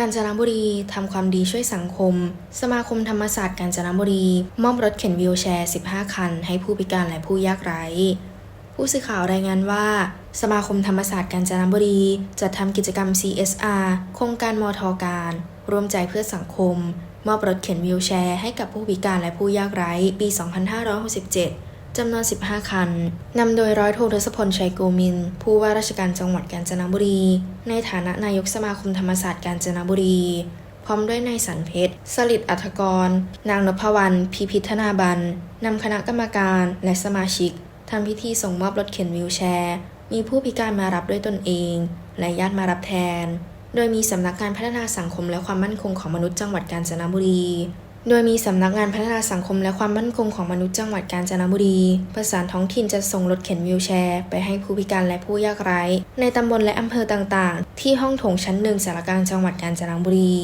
กาญจนบุรีทำความดีช่วยสังคม สมาคมธรรมศาสตร์กาญจนบุรี มอบรถเข็นวีลแชร์ 15 คัน ให้ผู้พิการและผู้ยากไร้ผู้สื่อข่าวรายงานว่า สมาคมธรรมศาสตร์กาญจนบุรีจัดทำกิจกรรม CSR โครงการมทการ ร่วมใจเพื่อสังคม มอบรถเข็นวีลแชร์ให้กับผู้พิการและผู้ยากไร้ปี 2567 จำนวน 15 คัน นำโดยร้อยโททศพล ชัยโกมิน ผู้ว่าราชการจังหวัดกาญจนบุรี ในฐานะนายกสมาคมธรรมศาสตร์กาญจนบุรี พร้อมด้วยนายสันเพชร สลิดอัธกร นางนพวรรณ พิพิธนาบัน นำคณะกรรมการและสมาชิก ทำพิธีส่งมอบรถเข็นวีลแชร์ มีผู้พิการมารับด้วยตนเอง และญาติมารับแทน โดยมีสำนักงานพัฒนาสังคมและความมั่นคงของมนุษย์จังหวัดกาญจนบุรี โดยมีสำนักงานพัฒนาสังคมและความมั่นคงของมนุษย์จังหวัดกาญจนบุรี ประสานท้องถิ่นจะส่งรถเข็นวีลแชร์ ไปให้ผู้พิการและผู้ยากไร้ ในตำบลและอำเภอต่างๆ ที่ห้องโถงชั้นหนึ่งสารกลางจังหวัดกาญจนบุรี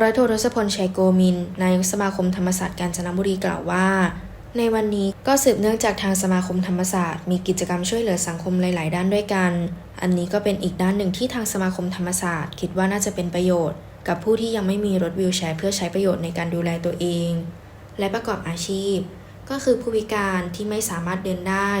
ร้อยโททศพลชัยโกมิน นายกสมาคมธรรมศาสตร์กาญจนบุรีกล่าวว่า ในวันนี้ก็สืบเนื่องจากทางสมาคมธรรมศาสตร์ มีกิจกรรมช่วยเหลือสังคมหลาย ๆ ด้านด้วยกัน อันนี้ก็เป็นอีกด้านหนึ่งที่ทางสมาคมธรรมศาสตร์ คิดว่าน่าจะเป็นประโยชน์ กับผู้ที่ยังไม่มีรถวีลแชร์เพื่อใช้ประโยชน์ในการดูแลตัวเอง และประกอบอาชีพ ก็คือผู้พิการที่ไม่สามารถเดินได้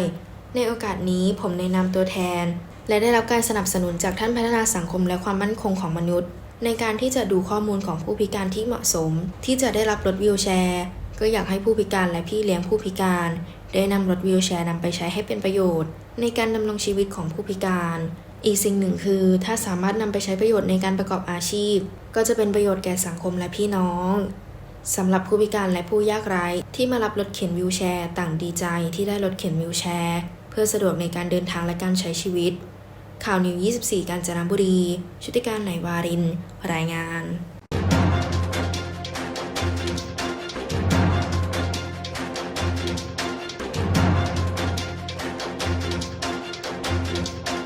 ในโอกาสนี้ผมในนามตัวแทน และได้รับการสนับสนุนจากท่านพัฒนาสังคมและความมั่นคงของมนุษย์ ในการที่จะดูข้อมูลของผู้พิการที่เหมาะสม ที่จะได้รับรถวีลแชร์ ก็อยากให้ผู้พิการและพี่เลี้ยงผู้พิการ ได้นำรถวีลแชร์นำไปใช้ให้เป็นประโยชน์ ในการดำรงชีวิตของผู้พิการ อีกสิ่งหนึ่งคือ ถ้าสามารถนำไปใช้ประโยชน์ในการประกอบอาชีพ ก็จะเป็นประโยชน์แก่สังคมและพี่น้องสำหรับผู้พิการและผู้ยากไร้ที่มารับรถเข็นวิวแชร์ ต่างดีใจที่ได้รถเข็นวิวแชร์ เพื่อสะดวกในการเดินทางและการใช้ชีวิต ข่าวนิว 24 กาญจนบุรี ชุติการไหนวาริน รายงาน